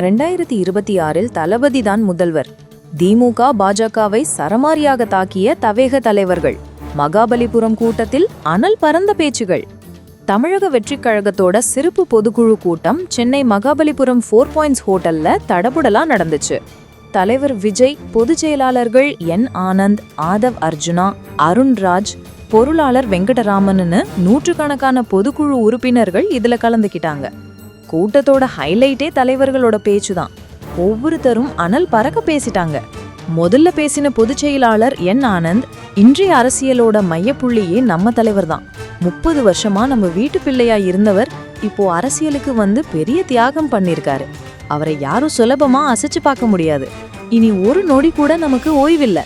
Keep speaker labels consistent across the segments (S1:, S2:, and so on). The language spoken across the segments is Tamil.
S1: ரெண்டாயிரத்தி இருபத்தி ஆறில் தளபதி தான் முதல்வர். திமுக பாஜகவை சரமாரியாக தாக்கிய தவேக தலைவர்கள் மகாபலிபுரம் கூட்டத்தில் அனல் பரந்த பேச்சுகள். தமிழக வெற்றிக் கழகத்தோட சிறப்பு பொதுக்குழு கூட்டம் சென்னை மகாபலிபுரம் ஃபோர் பாயிண்ட்ஸ் ஹோட்டல்ல தடபுடலா நடந்துச்சு. தலைவர் விஜய் பொதுச் செயலாளர்கள் என் ஆனந்த் ஆதவ் அர்ஜுனா அருண்ராஜ் பொருளாளர் வெங்கடராமன்னு நூற்றுக்கணக்கான பொதுக்குழு உறுப்பினர்கள் இதுல கலந்துக்கிட்டாங்க. கூட்டத்தோட ஹைலைட்டே தலைவர்களோட பேச்சு தான் ஒவ்வொருத்தரும் அனல் பறக்க பேசிட்டாங்க. முதல்ல பேசின பொதுச் செயலாளர் என் ஆனந்த் இன்றைய அரசியலோட மையப்புள்ளியே நம்ம தலைவர் தான் முப்பது வருஷமா நம்ம வீட்டு பிள்ளையா இருந்தவர் இப்போ அரசியலுக்கு வந்து பெரிய தியாகம் பண்ணிருக்காரு. அவரை யாரும் சுலபமா அசைச்சு பார்க்க முடியாது. இனி ஒரு நொடி கூட நமக்கு ஓய்வில்லை.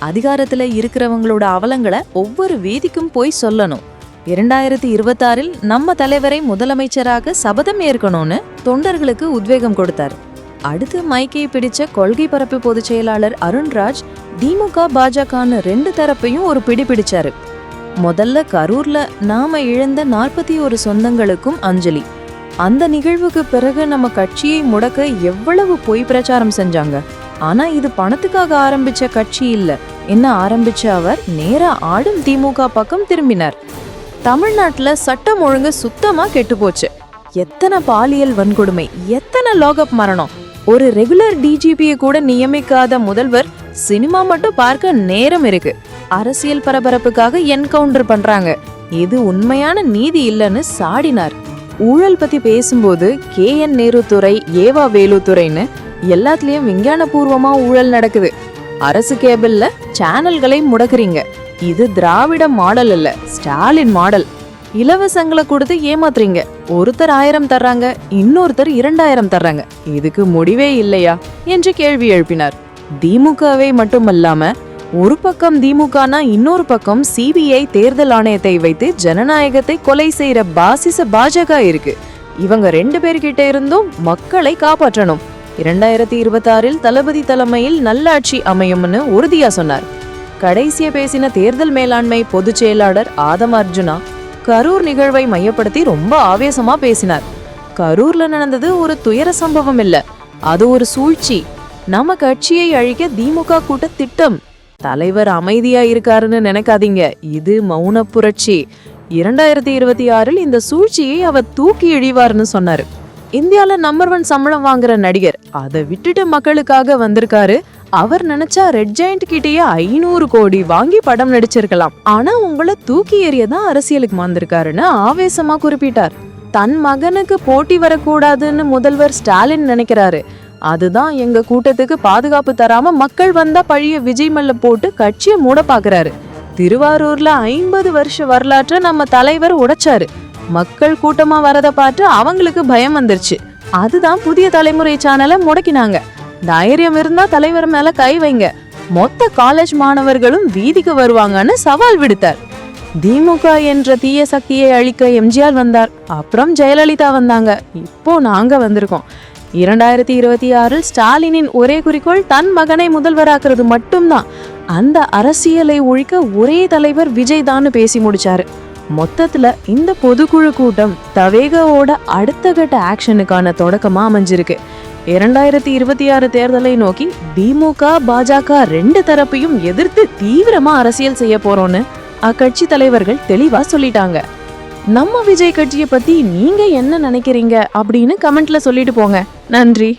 S1: அதிகாரத்துல இருக்கிறவங்களோட அவலங்களை ஒவ்வொரு வீதிக்கும் போய் சொல்லணும். இரண்டாயிரத்தி இருபத்தாறில் நம்ம தலைவரை முதலமைச்சராக சபதம் ஏற்கணும்னு தொண்டர்களுக்கு உத்வேகம் கொடுத்தார். அடுத்து மைக்கை பிடிச்ச கொள்கை பரப்பு பொதுச் செயலாளர் அருண்ராஜ் திமுக பாஜகன்னு ரெண்டு தரப்பையும் ஒரு பிடி பிடிச்சாரு. முதல்ல கரூர்ல நாம இழந்த நாற்பத்தி ஒரு சொந்தங்களுக்கும் அஞ்சலி. அந்த நிகழ்வுக்கு பிறகு நம்ம கட்சியை முடக்க எவ்வளவு பொய் பிரச்சாரம் செஞ்சாங்க. ஆனா இது பணத்துக்காக ஆரம்பிச்ச கட்சி இல்ல. என்ன ஆரம்பிச்ச அவர் நேரா ஆடும் திமுக பக்கம் திரும்பினார். தமிழ்நாட்டில் சட்டம் ஒழுங்கு சுத்தமாக கெட்டு போச்சு எத்தனை பாலியல் வன்கொடுமை எத்தனை லாகப் மரணம். ஒரு ரெகுலர் டிஜிபியை கூட நியமிக்காத முதல்வர் சினிமா மட்டும் பார்க்க நேரம் இருக்கு. அரசியல் பரபரப்புக்காக என்கவுண்டர் பண்றாங்க. இது உண்மையான நீதி இல்லைன்னு சாடினார். ஊழல் பத்தி பேசும்போது கே என் நேரு துறை ஏவா வேலு துறைன்னு எல்லாத்துலயும் விஞ்ஞானபூர்வமா ஊழல் நடக்குது. அரசு கேபிள்ல சேனல்களை முடக்குறீங்க. இது திராவிட மாடல் இல்ல ஸ்டாலின் மாடல். இலவசங்களை கொடுத்து ஏமாத்துறீங்க. ஒருத்தர் ஆயிரம் தர்றாங்க இன்னொருத்தர் இரண்டாயிரம் தர்றாங்க. இதுக்கு முடிவே இல்லையா? என்று கேள்வி எழுப்பினார். திமுகவை மட்டுமல்லாம ஒரு பக்கம் திமுகனா இன்னொரு பக்கம் சிபிஐ தேர்தல் ஆணையத்தை வைத்து ஜனநாயகத்தை கொலை செய்யற பாசிச பாஜக இருக்கு. இவங்க ரெண்டு பேர்கிட்ட இருந்தும் மக்களை காப்பாற்றணும். இரண்டாயிரத்தி இருபத்தாறில் தளபதி தலைமையில் நல்லாட்சி அமையும்னு உறுதியா சொன்னார். கடைசியை பேசின தேர்தல் மேலாண்மை பொதுச் செயலாளர் ஆதம் அர்ஜுனா கரூர் நிகழ்வை மையப்படுத்தி ரொம்ப ஆவேசமா பேசினார். கரூர்ல நடந்தது ஒரு துயர சம்பவம் இல்ல அது ஒரு சூழ்ச்சி. நம்ம கட்சியை அழிக்க திமுக கூட்ட திட்டம் தலைவர் அமைதியா இருக்காருன்னு நினைக்காதீங்க இது மௌன புரட்சி. இரண்டாயிரத்தி இருபத்தி ஆறில் இந்த சூழ்ச்சியை அவர் தூக்கி இழிவார்னு சொன்னாரு. இந்தியாவில் நம்பர் ஒன் சம்பளம் வாங்குற நடிகர். அதை விட்டுட்டு மக்களுக்காக வந்திருக்காரு. அவர் நினைச்சா ரெட் ஜெயண்ட் கிட்டேயே ஐநூறு கோடி வாங்கி படம் நடிச்சிருக்கலாம். ஆனா உங்களை தூக்கி எறிய தான் அரசியலுக்கு வந்திருக்காருன்னு ஆவேசமா குறிப்பிட்டார். தன் மகனுக்கு போட்டி வரக்கூடாதுன்னு முதல்வர் ஸ்டாலின் நினைக்கிறாரு. அதுதான் எங்க கூட்டத்துக்கு பாதுகாப்பு தராம மக்கள் வந்தா பழிய விஜய் மல்ல போட்டு கட்சியை மூட பாக்குறாரு திருவாரூர்ல ஐம்பது வருஷ வரலாற்றை நம்ம தலைவர் உடைச்சாரு. மக்கள் கூட்டமா வரதை பார்த்து அவங்களுக்கு பயம் வந்துருச்சு. அதுதான் புதிய தலைமுறை சேனலை முடக்கினாங்க. தைரியம் இருந்தா தலைவர் மேல கை வைங்க. மொத்த காலேஜ் மாணவர்களும் வீதிக்கு வருவாங்கன்னு சவால் விடுத்தார். திமுக என்ற தீய சக்தியை அழிக்க எம்ஜிஆர் வந்தார். அப்புறம் ஜெயலலிதா வந்தாங்க. இப்போ நாங்க வந்திருக்கோம். இரண்டாயிரத்தி இருபத்தி ஆறில் ஸ்டாலினின் ஒரே குறிக்கோள் தன் மகனை முதல்வராக்குறது மட்டும்தான். அந்த அரசியலை ஒழிக்க ஒரே தலைவர் விஜய் தான்னு பேசி முடிச்சாரு. மொத்தத்துல இந்த பொதுக்குழு கூட்டம் தவேகாவோட அடுத்த கட்ட ஆக்ஷனுக்கான தொடக்கமா அமைஞ்சிருக்கு. இரண்டாயிரத்தி இருபத்தி ஆறு தேர்தலை நோக்கி திமுக பாஜக ரெண்டு தரப்பையும் எதிர்த்து தீவிரமா அரசியல் செய்ய போறோம்னு அக்கட்சி தலைவர்கள் தெளிவா சொல்லிட்டாங்க. நம்ம விஜய் கட்சியை பத்தி நீங்க என்ன நினைக்கிறீங்க அப்படின்னு கமெண்ட்ல சொல்லிட்டு போங்க. நன்றி.